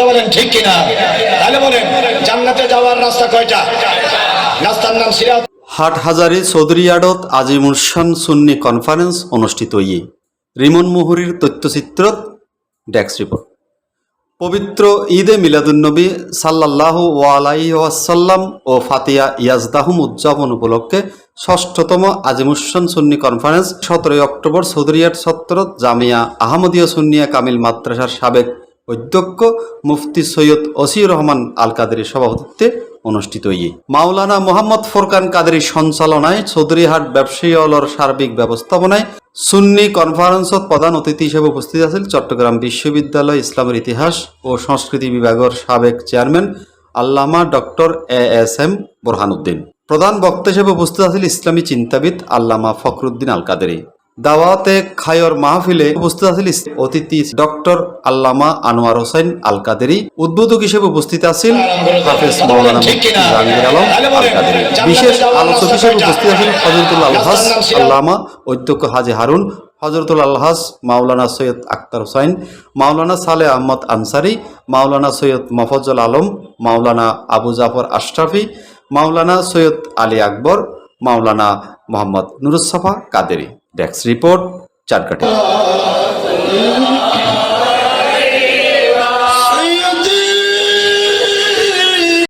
কথা বলেন ঠিক কিনা? তাহলে বলেন, জান্নাতে যাওয়ার রাস্তা কয়টা? রাস্তার নাম সিরাত। হাটহাজারি চৌধুরীয়ার্ডত আজিমুরশান সুন্নি কনফারেন্স অনুষ্ঠিত ইয়ে রিমন মুহুরির তথ্যচিত্রত ডেস্ক রিপোর্ট। পবিত্র ঈদে মিলাদুন্নবী সাল্লাহ ওয়াসাল্লাম ও ফাতিয়া ইয়াজদাহুম উদযাপন উপলক্ষে ষষ্ঠতম আজিমুসান সুন্নি কনফারেন্স সতেরোই অক্টোবর চৌধুরীয়াট সত্তরত জামিয়া আহমদীয় সুন্নিয়া কামিল মাদ্রাসার সাবেক অধ্যক্ষ মুফতি সৈয়দ ওসিউর রহমান আল কাদের সভাপতিত্বে অনুষ্ঠিত ইয়ে মাওলানা মোহাম্মদ ফোরকান কাদেরী সঞ্চালনায় চৌধুরীহাট ব্যবসায়ী অলর সার্বিক ব্যবস্থাপনায় সুন্নি কনফারেন্সত প্রধান অতিথি হিসেবে উপস্থিত আছেন চট্টগ্রাম বিশ্ববিদ্যালয় ইসলামের ইতিহাস ও সংস্কৃতি বিভাগের সাবেক chairman Allama doctor A S M Borhanuddin. প্রধান বক্তা হিসেবে উপস্থিত আছেন ইসলামী চিন্তাবিদ আল্লামা ফখরুদ্দিন আল কাদেরী দাওয়াতে খায়র মাহফিলে উপস্থিত আছেন অতিথি ডক্টর আল্লামা আনোয়ার হোসেন আল কাদেরী উদ্বোধক হিসেবে উপস্থিত আছেন হাফেজ মাওলানা জাহাঙ্গীর আলম আল কাদেরী বিশেষ আলোচক হিসেবে উপস্থিত আছেন হজরতুল আলহাস আল্লামা অধ্যক্ষ হাজি হারুন, হজরতুল আলহাস মাওলানা সৈয়দ আক্তার হোসাইন মাওলানা সালে Ahmad Ansari, Maulana Syed Mofazzal Alam, Maulana Abu Jafar Ashrafi, Maulana Syed Ali Akbar, Maulana Mohammad Nurussafa Qadri. Desk report Charkathi